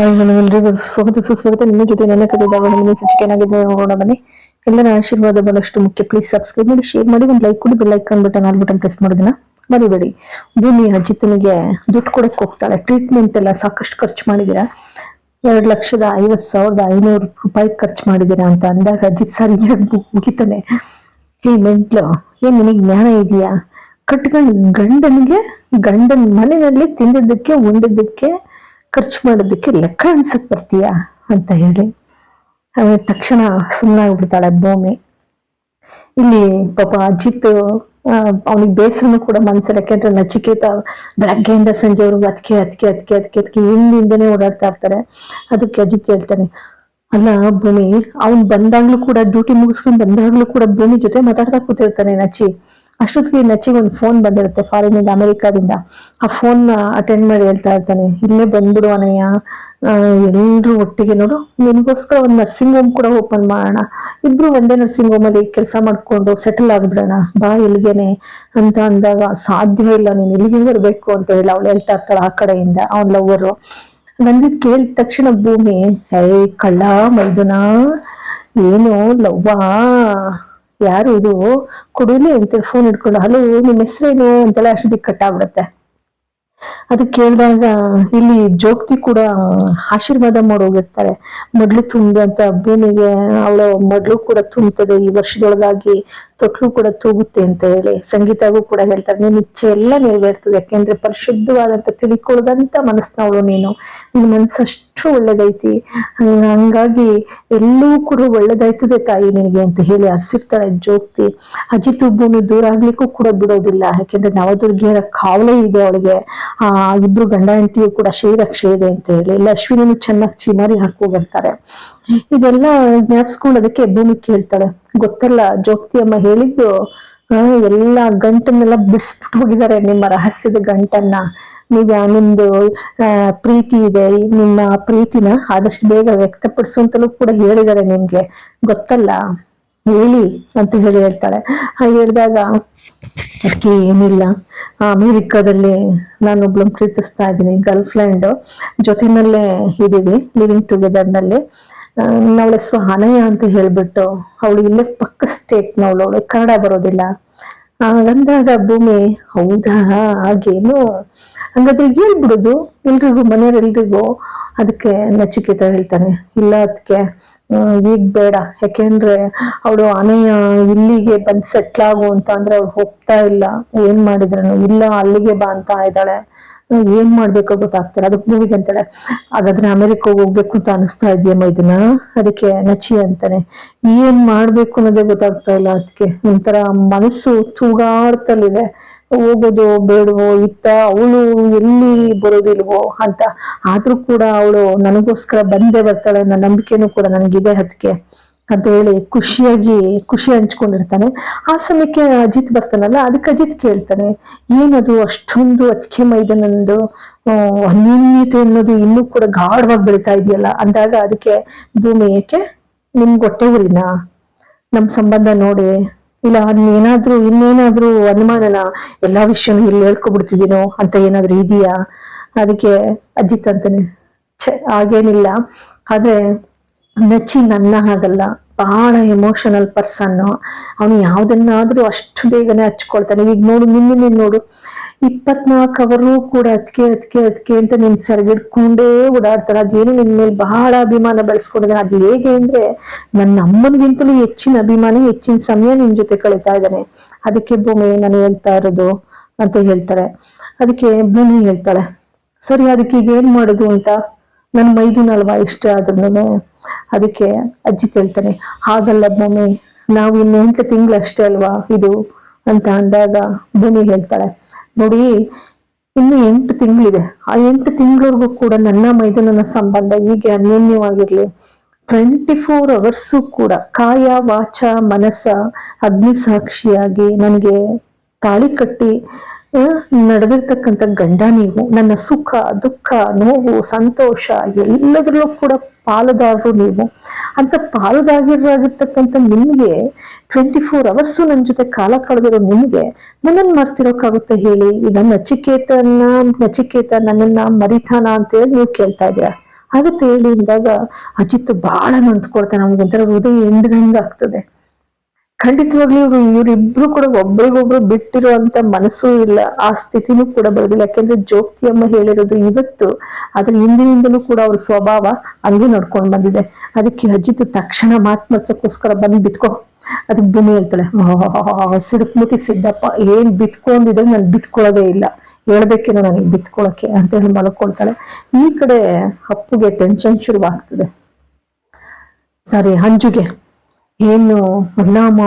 ಎಲ್ರಿಗೂ ಸ್ವಾಗತ, ಸುಸ್ವಾಗತ. ನಿಮ್ಮ ಜೊತೆ ನನ್ನ ಕಥೆ ದಾವಣಗೆರೆ ಸಂಚಿಕೆನಾಗಿದೆ ನೋಡೋಣ ಬನ್ನಿ. ಎಲ್ಲರ ಆಶೀರ್ವಾದ ಬಹಳಷ್ಟು ಮುಖ್ಯ. ಪ್ಲೀಸ್ ಸಬ್ಸ್ಕ್ರೈಬ್ ಮಾಡಿ ಶೇರ್ ಮಾಡಿ, ಒಂದು ಲೈಕ್ ಕೊಡಿ bell icon button all button press ಮಾಡೋದನ್ನ ಮರಿಬೇಡಿ. ಭೂಮಿ ಅಜಿತನಿಗೆ ದುಡ್ಡು ಕೊಡಕ್ಕೆ ಹೋಗ್ತಾಳೆ. ಟ್ರೀಟ್ಮೆಂಟ್ ಎಲ್ಲ ಸಾಕಷ್ಟು ಖರ್ಚು ಮಾಡಿದ್ದೀರಾ ಎರಡು ಲಕ್ಷದ ಐವತ್ತು ಸಾವಿರದ ಐನೂರು ರೂಪಾಯಿ ಖರ್ಚು ಮಾಡಿದ್ದೀರಾ ಅಂತ ಅಂದಾಗ ಅಜಿತ್ ಸರ್ ಮುಗಿತಾನೆ. ಹೇ, ಮೆಂಟ್ಲು, ಏನ್ ನಿನಗೆ ಜ್ಞಾನ ಇದೆಯಾ? ಕಟ್ಕೊಂಡು ಗಂಡನಿಗೆ, ಗಂಡನ ಮನೆಯಲ್ಲಿ ತಿಂದಿದ್ದಕ್ಕೆ, ಉಂಡಿದ್ದಕ್ಕೆ ಖರ್ಚು ಮಾಡೋದಕ್ಕೆ ಲೆಕ್ಕ ಅನ್ಸಕ್ ಬರ್ತೀಯಾ ಅಂತ ಹೇಳಿ. ತಕ್ಷಣ ಸುಮ್ಮನಾಗ್ಬಿಡ್ತಾಳೆ ಭೂಮಿ. ಇಲ್ಲಿ ಪಾಪ ಅಜಿತ್ ಅವನಿಗೆ ಬೇಸರನು ಕೂಡ ಮನ್ಸಲ್ಲಿ ಯಾಕೆಂದ್ರೆ ನಚಿಕೇತ ಬೆಳಗ್ಗೆಯಿಂದ ಸಂಜೆವರೆಗೂ ಅದಕ್ಕೆ ಅದಕ್ಕೆ ಅದಕ್ಕೆ ಅದಕ್ಕೆ ಅದಕ್ಕೆ ಹಿಂದಿಂದನೇ ಓಡಾಡ್ತಾ ಇರ್ತಾರೆ. ಅದಕ್ಕೆ ಅಜಿತ್ ಹೇಳ್ತಾನೆ, ಅಲ್ಲ ಭೂಮಿ, ಅವ್ನ್ ಬಂದಾಗ್ಲೂ ಕೂಡ ಡ್ಯೂಟಿ ಮುಗಿಸ್ಕೊಂಡ್ ಬಂದಾಗ್ಲೂ ಕೂಡ ಭೂಮಿ ಜೊತೆ ಮಾತಾಡ್ತಾ ಕೂತಿರ್ತಾನೆ ನಚಿ. ಅಷ್ಟೊತ್ತಿಗೆ ನಚ್ಚಿಗೆ ಒಂದು ಫೋನ್ ಬಂದಿರುತ್ತೆ ಫಾರಿನ್ ಇಂದ, ಅಮೆರಿಕಾದಿಂದ. ಆ ಫೋನ್ ಅಟೆಂಡ್ ಮಾಡಿ ಹೇಳ್ತಾ ಇರ್ತಾನೆ, ಇಲ್ಲೇ ಬಂದ್ಬಿಡು ಅನಯ್ಯ. ಎಲ್ರು ಒಟ್ಟಿಗೆ ನೋಡು, ನಿನ್ಗೋಸ್ಕರ ಒಂದು ನರ್ಸಿಂಗ್ ಹೋಮ್ ಕೂಡ ಓಪನ್ ಮಾಡೋಣ. ಇಬ್ರು ಒಂದೇ ನರ್ಸಿಂಗ್ ಹೋಮ್ ಅಲ್ಲಿ ಕೆಲಸ ಮಾಡ್ಕೊಂಡು ಸೆಟಲ್ ಆಗ್ಬಿಡೋಣ. ಬಾ ಇಲ್ಲಿಗೆನೆ ಅಂತ ಅಂದಾಗ ಸಾಧ್ಯ ಇಲ್ಲ, ನೀನು ಇಲ್ಲಿಗೆ ಬರ್ಬೇಕು ಅಂತ ಹೇಳಿ ಅವಳು ಹೇಳ್ತಾ ಇರ್ತಾಳೆ ಆ ಕಡೆಯಿಂದ, ಅವನ್ ಲವ್ವರು ನಂದಿದ್ ಕೇಳಿದ ತಕ್ಷಣ ಭೂಮಿ ಹೈ ಕಳ್ಳ ಮೈದುನ, ಏನು ಲವ್ವಾ? ಯಾರು ಇದು? ಕೊಡುಲಿ ಅಂತ ಫೋನ್ ಹಿಡ್ಕೊಂಡು ಹಲೋ ನಿಮ್ಮ ಹೆಸರೇನು? ಅಂತೆಲ್ಲ ಅಷ್ಟೊತ್ತಿಗೆ ಕಟ್ಟಾಗ್ಬಿಡುತ್ತೆ ಅದು ಕೇಳಿದಾಗ ಇಲ್ಲಿ ಜೋಗ್ತಿ ಕೂಡ ಆಶೀರ್ವಾದ ಮಾಡೋಗಿರ್ತಾರೆ. ಮೊದ್ಲು ತುಂಬಂತ ಭೂಮಿಗೆ, ಅವಳು ಮೊದ್ಲು ಕೂಡ ತುಂಬುತ್ತದೆ ಈ ವರ್ಷದೊಳಗಾಗಿ ತೊಟ್ಲು ಕೂಡ ತೂಗುತ್ತೆ ಅಂತ ಹೇಳಿ ಸಂಗೀತಗೂ ಕೂಡ ಹೇಳ್ತಾರೆ. ನೀನು ಇಚ್ಛೆ ಎಲ್ಲ ನೆರವೇರ್ತದೆ. ಯಾಕೆಂದ್ರೆ ಪರಿಶುದ್ಧವಾದಂತ ತಿಳ್ಕೊಳ್ದಂತ ಮನಸ್ಸಿನವಳು ನೀನು. ನಿನ್ ಮನ್ಸಷ್ಟು ಒಳ್ಳೇದೈತಿ. ಹಂಗ- ಹಂಗಾಗಿ ಎಲ್ಲೂ ಕೂಡ ಒಳ್ಳೇದಾಯ್ತದೆ ತಾಯಿ ನಿನಗೆ ಅಂತ ಹೇಳಿ ಹರ್ಸಿರ್ತಾಳೆ ಜೋಗ್ತಿ ಅಜಿತು ಭೂಮಿ ದೂರ ಆಗ್ಲಿಕ್ಕೂ ಕೂಡ ಬಿಡೋದಿಲ್ಲ. ಯಾಕೆಂದ್ರೆ ನವದುರ್ಗಿಯರ ಕಾವಲೆ ಇದೆ ಅವಳಿಗೆ. ಆ, ಇಬ್ರು ಗಂಡ ಹೆಂಡತಿಯು ಕೂಡ ಶ್ರೀರಕ್ಷೆ ಇದೆ ಅಂತ ಹೇಳಿ. ಇಲ್ಲ ಅಶ್ವಿನಿನು ಚೆನ್ನಾಗಿ ಚಿಮಾರಿ ಹಾಕೋ ಬರ್ತಾರೆ ಇದೆಲ್ಲ ಜ್ಞಾಪಿಸ್ಕೊಂಡದಕ್ಕೆ ಭೂಮಿ ಕೇಳ್ತಾಳೆ. ಗೊತ್ತಲ್ಲ ಜೋಗ್ತಿ ಅಮ್ಮ ಹೇಳಿದ್ದು ಎಲ್ಲ ಗಂಟನ್ನೆಲ್ಲ ಬಿಡಿಸ್ಬಿಟ್ಟು ಹೋಗಿದ್ದಾರೆ ನಿಮ್ಮ ರಹಸ್ಯದ ಗಂಟನ್ನ. ನೀವ್ ನಿಮ್ದು ಪ್ರೀತಿ ಇದೆ. ನಿಮ್ಮ ಪ್ರೀತಿನ ಆದಷ್ಟು ಬೇಗ ವ್ಯಕ್ತಪಡಿಸುವಂತಲೂ ಕೂಡ ಹೇಳಿದ್ದಾರೆ ನಿಮ್ಗೆ. ಗೊತ್ತಲ್ಲ? ಹೇಳಿ ಅಂತ ಹೇಳಿ ಹೇಳ್ತಾಳೆ. ಹಾಗೆ ಹೇಳಿದಾಗ ಅದಕ್ಕೆ ಏನಿಲ್ಲ. ಅಮೆರಿಕಾದಲ್ಲಿ ನಾನೊಬ್ಳನ್ನ ಪ್ರೀತಿಸ್ತಾ ಇದ್ದೀನಿ. ಗರ್ಲ್ ಫ್ರೆಂಡ್ ಜೊತೆನಲ್ಲೇ ಇದ್ದೀವಿ ಲಿವಿಂಗ್ ಟುಗೆದರ್ನಲ್ಲಿ ಅವಳ ಹೆಸರು ಅನಯ ಅಂತ ಹೇಳ್ಬಿಟ್ಟು ಅವಳು ಇಲ್ಲೇ ಪಕ್ಕ ಸ್ಟೇಟ್ ನವಳು, ಅವಳು ಕನ್ನಡ ಬರೋದಿಲ್ಲ. ಅಂದಾಗ ಭೂಮಿ, ಹೌದಾ, ಹಾಗೇನು? ಹಂಗಾದ್ರೆ ಹೇಳ್ಬಿಡುದು ಎಲ್ರಿಗೂ ಮನೆಯವರೆಲ್ರಿಗೂ ಅದಕ್ಕೆ ನಚಿಕೇತ ಹೇಳ್ತಾನೆ. ಇಲ್ಲ ಅದಕ್ಕೆ ಈಗ ಬೇಡ. ಯಾಕೆಂದ್ರೆ ಅವಳು ಅನೆಯ ಇಲ್ಲಿಗೆ ಬಂದ್ ಸೆಟ್ಲ್ ಆಗು ಅಂತ ಅಂದ್ರೆ ಅವ್ಳು ಹೋಗ್ತಾ ಇಲ್ಲ. ಏನ್ ಮಾಡಿದ್ರು ಇಲ್ಲ, ಅಲ್ಲಿಗೆ ಬಾ ಅಂತ ಇದ್ದಾಳೆ. ಏನ್ ಮಾಡ್ಬೇಕೋ ಗೊತ್ತಾಗ್ತಿಲ್ಲ. ಅದಕ್ಕೆ ಮೂವಿಗೆ ಅಂತಾಳೆ ಹಾಗಾದ್ರೆ ಅಮೆರಿಕ ಹೋಗ್ಬೇಕು ಅಂತ ಅನಿಸ್ತಾ ಇದೆಯಮ್ಮ ಇದನ್ನ ಅದಕ್ಕೆ ನಚಿ ಅಂತಾನೆ. ಏನ್ ಮಾಡ್ಬೇಕು ಅನ್ನೋದೇ ಗೊತ್ತಾಗ್ತಾ ಇಲ್ಲ ಅದಕ್ಕೆ ಒಂಥರ ಮನಸ್ಸು ತೂಗಾಡ್ತಲ್ಲಿದೆ. ಹೋಗೋದು ಬೇಡವೋ, ಇತ್ತ ಅವಳು ಎಲ್ಲಿ ಬರೋದಿಲ್ವೋ ಅಂತ. ಆದ್ರೂ ಕೂಡ ಅವಳು ನನಗೋಸ್ಕರ ಬಂದೇ ಬರ್ತಾಳೆ ನನ್ನ ನಂಬಿಕೆನೂ ಕೂಡ ನನಗಿದೆ ಅದಕ್ಕೆ ಅಂತ ಹೇಳಿ ಖುಷಿಯಾಗಿ, ಖುಷಿ ಹಂಚ್ಕೊಂಡಿರ್ತಾನೆ. ಆ ಸಮಯಕ್ಕೆ ಅಜಿತ್ ಬರ್ತಾನಲ್ಲ, ಅದಕ್ಕೆ ಅಜಿತ್ ಕೇಳ್ತಾನೆ, ಏನದು ಅಷ್ಟೊಂದು ಅತಿಕೆ ಮೈದನಂದು ಅನ್ಯೂನ್ಯತೆ ಅನ್ನೋದು ಇನ್ನೂ ಕೂಡ ಗಾಢವಾಗಿ ಬೆಳಿತಾ ಇದೆಯಲ್ಲ? ಅಂದಾಗ ಅದಕ್ಕೆ, ಭೂಮಿ ಏಕೆ? ನಿಮ್ಗೆ ಹೊಟ್ಟೆ ಊರಿನ? ನಮ್ ಸಂಬಂಧ ನೋಡಿ. ಇಲ್ಲ ಏನಾದ್ರೂ ಇನ್ನೇನಾದ್ರೂ ಅನುಮಾನನ? ಎಲ್ಲಾ ವಿಷಯನೂ ಇಲ್ಲಿ ಹೇಳ್ಕೊಬಿಡ್ತಿದ್ದೀನೋ ಅಂತ ಏನಾದ್ರೂ ಇದೆಯಾ? ಅದಕ್ಕೆ ಅಜಿತ್ ಅಂತಾನೆ, ಛೆ, ಹಾಗೇನಿಲ್ಲ. ಆದ್ರೆ ನಚ್ಚಿ ನನ್ನ ಹಾಗಲ್ಲ. ಬಹಳ ಎಮೋಷನಲ್ ಪರ್ಸನ್ ಅವನು ಯಾವ್ದನ್ನಾದ್ರೂ ಅಷ್ಟು ಬೇಗನೆ ಹಚ್ಕೊಳ್ತಾನೆ. ಈಗ ನೋಡು, ನಿನ್ನೆ ನೋಡು, ಇಪ್ಪತ್ನಾಲ್ಕು ಅವರು ಕೂಡ ಅದಕ್ಕೆ ಅದಕ್ಕೆ ಅದಕ್ಕೆ ಅಂತ ನಿನ್ ಸೆರಗಿಡ್ಕೊಂಡೇ ಓಡಾಡ್ತಾರೆ. ಅದೇನು ನಿನ್ ಮೇಲೆ ಬಹಳ ಅಭಿಮಾನ ಬೆಳೆಸ್ಕೊಂಡಿದ್ದಾನೆ ಅದು ಹೇಗೆ ಅಂದ್ರೆ ನನ್ನ ಅಮ್ಮನಿಗಿಂತಲೂ ಹೆಚ್ಚಿನ ಅಭಿಮಾನ, ಹೆಚ್ಚಿನ ಸಮಯ ನಿನ್ ಜೊತೆ ಕಳೀತಾ ಇದ್ದಾನೆ. ಅದಕ್ಕೆ ಭೂಮಿ ನಾನು ಹೇಳ್ತಾ ಇರೋದು ಅಂತ ಹೇಳ್ತಾರೆ. ಅದಕ್ಕೆ ಭೂಮಿ ಹೇಳ್ತಾಳೆ. ಸರಿ, ಅದಕ್ಕೆ ಈಗ ಏನ್ ಮಾಡೋದು ಅಂತ? ನನ್ ಮೈದುನ ಅಲ್ವಾ ಇಷ್ಟ ಆದ್ರೂ ಅದಕ್ಕೆ ಅಜ್ಜಿ ಹೇಳ್ತಾನೆ ಹಾಗಲ್ಲ ಭೂಮಿ ನಾವು ಇನ್ನು ಎಂಟು ತಿಂಗಳು ಅಷ್ಟೇ ಅಲ್ವಾ ಇದು ಅಂತ ಅಂದಾಗ ಭೂಮಿ ಹೇಳ್ತಾಳೆ. ನೋಡಿ, ಇನ್ನು ಎಂಟು ತಿಂಗಳಿದೆ. ಆ ಎಂಟು ತಿಂಗಳವರೆಗೂ ಕೂಡ ನನ್ನ ಮೈದುನನ ಸಂಬಂಧ ಹೀಗೆ ಅನ್ಯೋನ್ಯವಾಗಿರ್ಲಿ. ಟ್ವೆಂಟಿ ಫೋರ್ ಅವರ್ಸು ಕೂಡ ಕಾಯ, ವಾಚ, ಮನಸ್ಸ ಅಗ್ನಿ ಸಾಕ್ಷಿಯಾಗಿ ನನಗೆ ತಾಳಿ ಕಟ್ಟಿ ನಡೆದಿರ್ತಕ್ಕಂಥ ಗಂಡ ನೀವು, ನನ್ನ ಸುಖ, ದುಃಖ, ನೋವು, ಸಂತೋಷ ಎಲ್ಲದರಲ್ಲೂ ಕೂಡ ಪಾಲುದಾರರು ನೀವು. ಅಂತ ಪಾಲುದಾಗಿರಾಗಿರ್ತಕ್ಕಂಥ ನಿಮಗೆ ಟ್ವೆಂಟಿ ಫೋರ್ ಅವರ್ಸು ನನ್ನ ಜೊತೆ ಕಾಲ ಕಳೆದಿರೋ ನಿಮಗೆ ನನ್ನನ್ನು ಮರ್ತಿರೋಕ್ಕಾಗುತ್ತೆ ಹೇಳಿ. ಈಗ ನಚಿಕೇತನ, ನಚಿಕೇತ ನನ್ನನ್ನ ಮರಿತಾನ ಅಂತ ಹೇಳಿ ನೀವು ಕೇಳ್ತಾ ಇದೀರ ಆಗುತ್ತೆ ಹೇಳಿ ಅಂದಾಗ ಅಜಿತ್ ಬಹಳ ನೊಂದ್ಕೊಳ್ತಾನೆ ನಮ್ಗೊಂಥರ ಹೃದಯ ಎಂಡದಂಗೆ ಆಗ್ತದೆ ಖಂಡಿತವಾಗ್ಲೂ ಇವ್ರು ಇವರಿಬ್ರು ಕೂಡ ಒಬ್ರಿಗೊಬ್ರು ಬಿಟ್ಟಿರುವಂತ ಮನಸ್ಸು ಇಲ್ಲ, ಆ ಸ್ಥಿತಿನೂ ಕೂಡ ಬರೋದಿಲ್ಲ. ಯಾಕೆಂದ್ರೆ ಜ್ಯೋತಿ ಅಮ್ಮ ಹೇಳಿರೋದು ಇವತ್ತು, ಅದ್ರ ಹಿಂದಿನಿಂದಲೂ ಕೂಡ ಅವ್ರ ಸ್ವಭಾವ ಹಂಗೆ ನೋಡ್ಕೊಂಡು ಬಂದಿದೆ. ಅದಕ್ಕೆ ಅಜಿತ್ ತಕ್ಷಣ ಮಾತ್ಮರ್ಸಕ್ಕೋಸ್ಕರ ಬಂದು ಬಿತ್ಕೋ. ಅದಕ್ಕೆ ಭೂಮಿ ಹೇಳ್ತಾಳೆ ಸಿಡುಕ್ಮತಿ ಸಿದ್ದಪ್ಪ, ಏನ್ ಬಿತ್ಕೊಂಡಿದ್ರೆ ನಾನು ಬಿತ್ಕೊಳ್ಳೋದೇ ಇಲ್ಲ. ಹೇಳ್ಬೇಕೇನೋ ನನಗೆ ಬಿತ್ಕೊಳಕ್ಕೆ ಅಂತ ಹೇಳಿ ಮಲ್ಕೊಳ್ತಾಳೆ. ಈ ಕಡೆ ಅಪ್ಪುಗೆ ಟೆನ್ಷನ್ ಶುರುವಾಗ್ತದೆ. ಸರಿ, ಅಂಜುಗೆ. ಏನು ಅಲ್ಲಮ್ಮ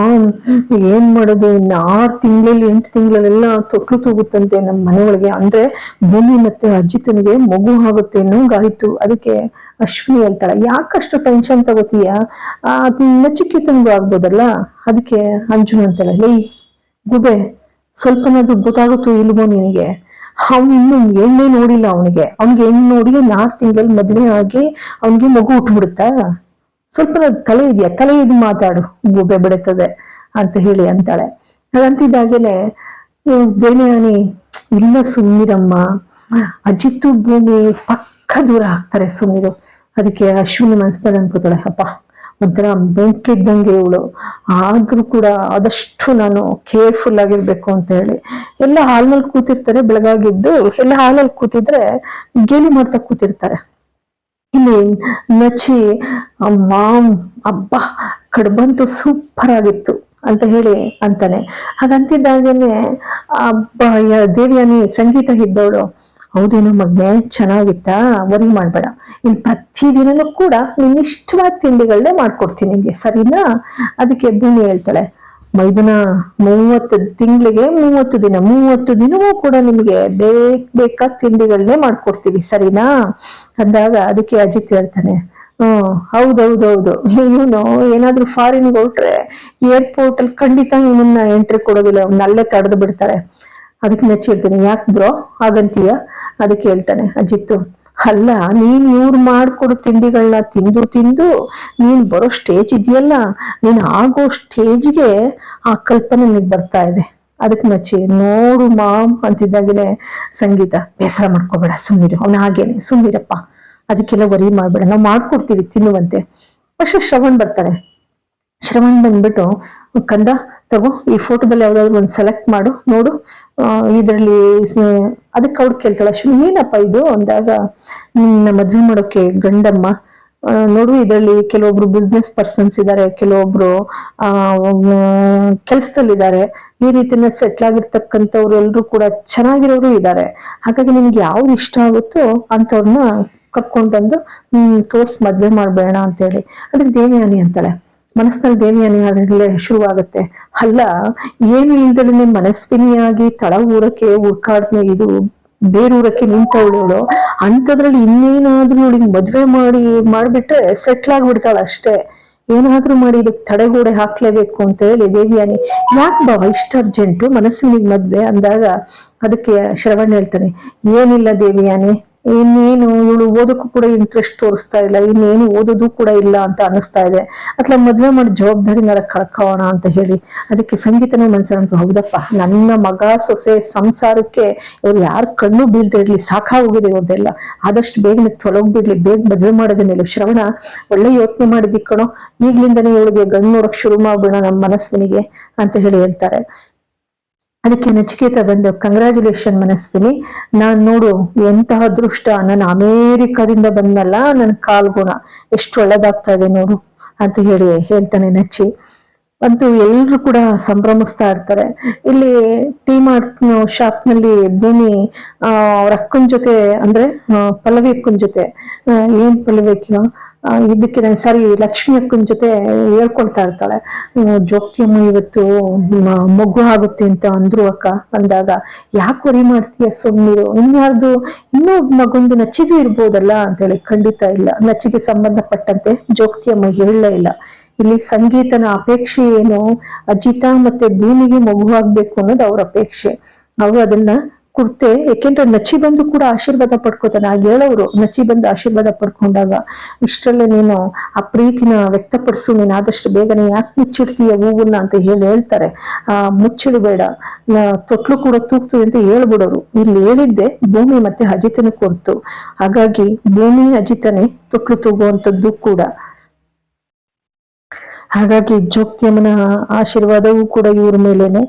ಏನ್ ಮಾಡೋದು? ಇನ್ನು ಆರು ತಿಂಗಳಲ್ಲಿ, ಎಂಟು ತಿಂಗಳಲ್ಲೆಲ್ಲ ತೊಟ್ಲು ತೂಗುತ್ತಂತೆ ನಮ್ಮ ಮನೆ ಒಳಗೆ ಅಂದ್ರೆ ಭೂಮಿ ಮತ್ತೆ ಅಜಿತನಿಗೆ ಮಗು ಆಗುತ್ತೆ ಅನ್ನೋಂಗಾಯ್ತು. ಅದಕ್ಕೆ ಅಶ್ವಿನಿ ಹೇಳ್ತಾಳೆ, ಯಾಕಷ್ಟು ಟೆನ್ಷನ್ ತಗೋತೀಯ? ಆ ನಚಿಕೇತನ್ಗೂ ಆಗ್ಬೋದಲ್ಲ? ಅದಕ್ಕೆ ಅಂಜುನ್ ಅಂತಾಳೆ, ಲೈ, ಗುಬೆ, ಸ್ವಲ್ಪನಾದ್ರೂ ಗೊತ್ತಾಗುತ್ತೋ ಇಲ್ವೋ ನಿನಗೆ? ಅವ್ನು ಇನ್ನು ಎಣ್ಣೆ ನೋಡಿಲ್ಲ ಅವನಿಗೆ. ಅವ್ನಿಗೆ ಹೆಣ್ಣು ನೋಡಿ ನಾಲ್ಕು ತಿಂಗಳಲ್ಲಿ ಮದುವೆ ಆಗಿ ಅವನಿಗೆ ಮಗು ಹುಟ್ಬಿಡುತ್ತಾ? ಸ್ವಲ್ಪ ಕಲೆ ಇದೆಯಾ? ಕಲೆ ಇದು ಮಾತಾಡು ಗುಬೆ ಬಿಡುತ್ತದೆ ಅಂತ ಹೇಳಿ ಅಂತಾಳೆ. ಅದಂತಿದ್ದಾಗೆಲೆ ದೇವಯಾನಿ ಇಲ್ಲ ಸುಮ್ಮಿರಮ್ಮ ಅಜಿತ್ತು ಭೂಮಿ ಪಕ್ಕ ದೂರ ಹಾಕ್ತಾರೆ ಸುಮ್ಮಿರು ಅದಕ್ಕೆ ಅಶ್ವಿನಿ ಮನಸ್ಸಲ್ಲಿ ಅನ್ಕೋತಾಳೆ, ಅಪ್ಪ, ಒಂಥರ ಬೆಂಕಿದ್ದಂಗೆ ಇವಳು. ಆದ್ರೂ ಕೂಡ ಆದಷ್ಟು ನಾನು ಕೇರ್ಫುಲ್ ಆಗಿರ್ಬೇಕು ಅಂತ ಹೇಳಿ. ಎಲ್ಲ ಹಾಲ್ನಲ್ಲಿ ಕೂತಿರ್ತಾರೆ, ಬೆಳಗಾಗಿದ್ದು, ಎಲ್ಲ ಹಾಲಲ್ಲಿ ಕೂತಿದ್ರೆ ಗೇಲಿ ಮಾಡ್ತಾ ಕೂತಿರ್ತಾರೆ. ಇಲ್ಲಿ ನಚಿ, ಅಮ್ಮ, ಅಬ್ಬ ಕಡ್ಬಂತು ಸೂಪರ್ ಆಗಿತ್ತು ಅಂತ ಹೇಳಿ ಅಂತಾನೆ. ಹಾಗಂತಿದ್ದಾಗೇನೆ ಅಬ್ಬ ದೇವಿಯಾನಿ, ಸಂಗೀತ ಇದ್ದವಳು. ಹೌದೇನೋ ಮಗ್ನೆ, ಚೆನ್ನಾಗಿತ್ತಾ? ವರಿ ಮಾಡಬೇಡ. ಇನ್ ಪ್ರತಿದಿನನೂ ಕೂಡ ನಿನ್ನಿಷ್ಟವಾದ ತಿಂಡಿಗಳನ್ನೇ ಮಾಡ್ಕೊಡ್ತೀನಿ ನಿಮಗೆ ಸರಿನಾ? ಅದಕ್ಕೆ ಭೂಮಿ ಹೇಳ್ತಾಳೆ. ಮೈದುನ ಮೂವತ್ತು ತಿಂಗಳಿಗೆ ಮೂವತ್ತು ದಿನ, ಮೂವತ್ತು ದಿನವೂ ಕೂಡ ನಿಮಗೆ ಬೇಕ್ ಬೇಕಾದ ತಿಂಡಿಗಳನ್ನೇ ಮಾಡ್ಕೊಡ್ತೀವಿ, ಸರಿನಾ? ಅಂದಾಗ ಅದಕ್ಕೆ ಅಜಿತ್ ಹೇಳ್ತಾನೆ ಹ್ಮ್ ಹೌದೌದೌದು ಇವನು ಏನಾದ್ರೂ ಫಾರಿನ್ ಹೊರಟ್ರೆ ಏರ್ಪೋರ್ಟ್ ಅಲ್ಲಿ ಖಂಡಿತ ಇವನನ್ನ ಎಂಟ್ರಿ ಕೊಡೋದಿಲ್ಲ, ಅವ್ನ ಅಲ್ಲೇ ತಡೆದು ಬಿಡ್ತಾರೆ. ಅದಕ್ಕೆ ಮೆಚ್ಚಿರ್ತೀನಿ ಯಾಕೆ ಬ್ರೋ ಹಾಗಂತೀಯ? ಅದಕ್ಕೆ ಹೇಳ್ತಾನೆ ಅಜಿತ್ತು ಅಲ್ಲ, ನೀನ್ ಇವ್ರು ಮಾಡ್ಕೊಡೋ ತಿಂಡಿಗಳನ್ನ ತಿಂದು ತಿಂದು ನೀನ್ ಬರೋ ಸ್ಟೇಜ್ ಇದೆಯಲ್ಲ, ನೀನ್ ಆಗೋ ಸ್ಟೇಜ್ಗೆ ಆ ಕಲ್ಪನೆ ನಿನಗೆ ಬರ್ತಾ ಇದೆ. ಅದಕ್ಕೆ ಮಚ್ಚಿ, ನೋಡು ಮಾಮ್ ಅಂತಿದ್ದಾಗಲೇ ಸಂಗೀತ. ಬೇಸರ ಮಾಡ್ಕೋಬೇಡ ಸುಮ್ಮೀರು ಅವನ ಹಾಗೇನೆ ಸುಮ್ಮೀರಪ್ಪ ಅದಕ್ಕೆಲ್ಲ ವರಿ ಮಾಡ್ಬೇಡ. ನಾವು ಮಾಡ್ಕೊಡ್ತೀವಿ, ತಿನ್ನುವಂತೆ. ಅಷ್ಟು ಶ್ರವಣ್ ಬರ್ತಾರೆ ಶ್ರವಣ್ ಬಂದ್ಬಿಟ್ಟು, ಕಂದ, ತಗೋ, ಈ ಫೋಟೋದಲ್ಲಿ ಯಾವ್ದಾದ್ರು ಒಂದು ಸೆಲೆಕ್ಟ್ ಮಾಡು, ನೋಡು. ಇದರಲ್ಲಿ ಅದಕ್ಕೆ ಅವ್ರು ಕೇಳ್ತಾಳೆ, ಅಶ್ವಿನಿ, ಏನಪ್ಪ ಇದು? ಅಂದಾಗ, ನಿನ್ನ ಮದ್ವೆ ಮಾಡೋಕೆ ಗಂಡಮ್ಮ. ನೋಡು, ಇದರಲ್ಲಿ ಕೆಲವೊಬ್ರು ಬಿಸ್ನೆಸ್ ಪರ್ಸನ್ಸ್ ಇದ್ದಾರೆ ಕೆಲವೊಬ್ರು ಕೆಲಸದಲ್ಲಿದ್ದಾರೆ. ಈ ರೀತಿನ ಸೆಟ್ಲ್ ಆಗಿರ್ತಕ್ಕಂಥವ್ರು ಎಲ್ರು ಕೂಡ ಚೆನ್ನಾಗಿರೋರು ಇದ್ದಾರೆ ಹಾಗಾಗಿ ನಿನ್ಗೆ ಯಾವ್ದು ಇಷ್ಟ ಆಗುತ್ತೋ ಅಂಥವ್ರನ್ನ ಕರ್ಕೊಂಡ್ ಬಂದು ತೋರ್ಸ್ ಮದ್ವೆ ಮಾಡ್ಬೇಡ ಅಂತ ಹೇಳಿ ಅದಕ್ಕೆ ದೇವಯಾನಿ ಅಂತಾಳೆ. ಮನಸ್ಸಿನಲ್ಲಿ ದೇವಿಯಾನಿ ಶುರುವಾಗುತ್ತೆ. ಅಲ್ಲ, ಏನು ಇಲ್ದಲೇ ಮನಸ್ವಿನಿಯಾಗಿ ತಳ ಊರಕ್ಕೆ ಹುಡ್ಕಾಡ್ನ ಇದು ಬೇರೂರಕ್ಕೆ ನಿಂತವಳು ಅಂಥದ್ರಲ್ಲಿ ಇನ್ನೇನಾದ್ರೂ ಇವಳಿಗೆ ಮದ್ವೆ ಮಾಡಿ, ಮಾಡ್ಬಿಟ್ರೆ ಸೆಟ್ಲ್ ಆಗ್ಬಿಡ್ತಾಳ ಅಷ್ಟೇ. ಏನಾದ್ರೂ ಮಾಡಿ ಇದಕ್ಕೆ ತಡೆಗೋಡೆ ಹಾಕ್ಲೇಬೇಕು ಅಂತ ಹೇಳಿ ದೇವಿಯಾನಿ. ಯಾಕೆ ಬಾವ ಇಷ್ಟ ಅರ್ಜೆಂಟು ಮನಸ್ಸಿನಿಗೆ ಮದ್ವೆ ಅಂದಾಗ ಅದಕ್ಕೆ ಶ್ರವಣ್ ಹೇಳ್ತಾನೆ, ಏನಿಲ್ಲ ದೇವಿಯಾನಿ. ಇನ್ನೇನು ಇವಳು ಓದೋಕ್ಕೂ ಕೂಡ ಇಂಟ್ರೆಸ್ಟ್ ತೋರಿಸ್ತಾ ಇಲ್ಲ, ಇನ್ನೇನು ಓದೋದು ಕೂಡ ಇಲ್ಲ ಅಂತ ಅನಿಸ್ತಾ ಇದೆ. ಅಥವಾ ಮದುವೆ ಮಾಡಿ ಜವಾಬ್ದಾರಿನಾರ ಕಳ್ಕೋಣ ಅಂತ ಹೇಳಿ. ಅದಕ್ಕೆ ಸಂಗೀತನೇ ಮನ್ಸಂಟು ಹೌದಪ್ಪ, ನನ್ನ ಮಗ ಸೊಸೆ ಸಂಸಾರಕ್ಕೆ ಇವ್ರು ಯಾರ ಕಣ್ಣು ಬೀಳ್ತಾ ಇರ್ಲಿ, ಸಾಕಾಗೋಗಿದೆ ಇವ್ರದೆಲ್ಲ ಆದಷ್ಟು ಬೇಗನೆ ತೊಲಗ್ಬಿಡ್ಲಿ, ಬೇಗ ಮದ್ವೆ ಮೇಲೆ ಶ್ರವಣ, ಒಳ್ಳೆ ಯೋಚನೆ ಮಾಡಿದಿಕ್ಕಣೋ ಕಣೋ, ಈಗ್ಲಿಂದನೇ ಇವಳಿಗೆ ಗಣ್ಣು ನೋಡಕ್ ಶುರು ಮಾಡ್ಬಿಡೋಣ ನಮ್ಮ ಮನಸ್ವಿನಿಗೆ ಅಂತ ಹೇಳಿ ಹೇಳ್ತಾರೆ. ಅದಕ್ಕೆ ನಚಿಕೇತ ಬಂದು ಕಂಗ್ರ್ಯಾಚುಲೇಷನ್ ಮನಸ್ವಿನಿ. ನಾನು ನೋಡು ಎಂತಹ ಅದೃಷ್ಟ ನಾನು ಅಮೇರಿಕಾದಿಂದ ಬಂದಲ್ಲ ನನ್ನ ಕಾಲ್ಗುಣ. ಎಷ್ಟು ಒಳ್ಳೇದಾಗ್ತಾ ಇದೆ ನೋಡು ಅಂತ ಹೇಳಿ ಹೇಳ್ತಾನೆ ನಚ್ಚಿ. ಅಂತೂ ಎಲ್ರು ಕೂಡ ಸಂಭ್ರಮಿಸ್ತಾ ಇರ್ತಾರೆ. ಇಲ್ಲಿ ಟೀ ಮಾರ್ಟ್ ಶಾಪ್ನಲ್ಲಿ ಭೂಮಿ ಅವ್ರ ಅಕ್ಕನ ಜೊತೆ ಅಂದ್ರೆ ಪಲ್ಲವಿ ಅಕ್ಕನ ಜೊತೆ. ಏನ್ ಪಲ್ಲವಿ ಅಕ್ಕ ಆ, ಇದಕ್ಕೆ ನಾನು ಸರಿ ಲಕ್ಷ್ಮಿ ಅಕ್ಕನ ಜೊತೆ ಹೇಳ್ಕೊಳ್ತಾ ಇರ್ತಾಳೆ. ಆ, ಜೋಗ್ತಿ ಅಮ್ಮ ಇವತ್ತು ಮಗು ಆಗುತ್ತೆ ಅಂತ ಅಂದ್ರು ಅಕ್ಕ ಅಂದಾಗ ಯಾಕೆ ವರಿ ಮಾಡ್ತೀಯ ಸುಮ್ಮನಿರು ಇನ್ಯಾರ್ದು ಇನ್ನೂ ಮಗೊಂದು ನಚ್ಚಿದು ಇರ್ಬೋದಲ್ಲ? ಅಂತೇಳಿ ಖಂಡಿತ ಇಲ್ಲ. ನಚ್ಚಿಗೆ ಸಂಬಂಧಪಟ್ಟಂತೆ ಜೋಗ್ತಿಯಮ್ಮ ಹೇಳಲೇ ಇಲ್ಲ. ಇಲ್ಲಿ ಸಂಗೀತನ ಅಪೇಕ್ಷೆ ಏನು? ಅಜಿತಾ ಮತ್ತೆ ಭೂಮಿಗೆ ಮಗು ಆಗ್ಬೇಕು ಅನ್ನೋದು ಅವ್ರ ಅಪೇಕ್ಷೆ. ಅವರು ಅದನ್ನ ಕುರ್ತೆ ಯಾಕೆಂದ್ರೆ ನಚ್ಚಿ ಬಂದು ಕೂಡ ಆಶೀರ್ವಾದ ಪಡ್ಕೋತಾನೆ. ಆಗ ಹೇಳೋರು ನಚ್ಚಿ ಬಂದು ಆಶೀರ್ವಾದ ಪಡ್ಕೊಂಡಾಗ ಇಷ್ಟರಲ್ಲೇ ನೀನು ಆ ಪ್ರೀತಿನ ವ್ಯಕ್ತಪಡಿಸು, ನೀನು ಆದಷ್ಟು ಬೇಗನೆ ಯಾಕೆ ಮುಚ್ಚಿಡ್ತೀಯ ಹೂವನ್ನ ಅಂತ ಹೇಳಿ ಹೇಳ್ತಾರೆ. ಆ, ಮುಚ್ಚಿಡಬೇಡ. ತೊಟ್ಲು ಕೂಡ ತೂಗ್ತದೆ ಅಂತ ಹೇಳ್ಬಿಡೋರು. ಇಲ್ಲಿ ಹೇಳಿದ್ದೆ, ಭೂಮಿ ಮತ್ತೆ ಅಜಿತನ ಕೊಡ್ತು ಹಾಗಾಗಿ ಭೂಮಿ, ಅಜಿತನೇ ತೊಟ್ಲು ತೂಗುವಂಥದ್ದು ಕೂಡ. ಹಾಗಾಗಿ ಜೋಗ್ತಿಯಮ್ಮನ ಆಶೀರ್ವಾದವೂ ಕೂಡ ಇವ್ರ ಮೇಲೇನೆ.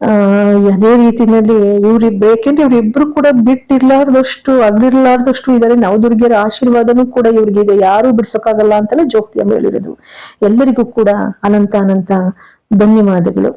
ಅದೇ ರೀತಿನಲ್ಲಿ ಇವ್ರಿ ಬೇಕೆಂದ್ರೆ ಇವ್ರಿಬ್ರು ಕೂಡ ಬಿಟ್ಟಿರ್ಲಾರ್ದಷ್ಟು ಅಗ್ಲಿರ್ಲಾರ್ದಷ್ಟು ಇದಾರೆ ನವದುರ್ಗಿಯರ ಆಶೀರ್ವಾದನೂ ಕೂಡ ಇವ್ರಿಗೆ ಇದೆ. ಯಾರು ಬಿಡ್ಸಕ್ಕಾಗಲ್ಲ ಅಂತಲೇ ಜೋಕ್ತಿಯಮ್ಮ ಹೇಳಿರೋದು. ಎಲ್ಲರಿಗೂ ಕೂಡ ಅನಂತ ಅನಂತ ಧನ್ಯವಾದಗಳು.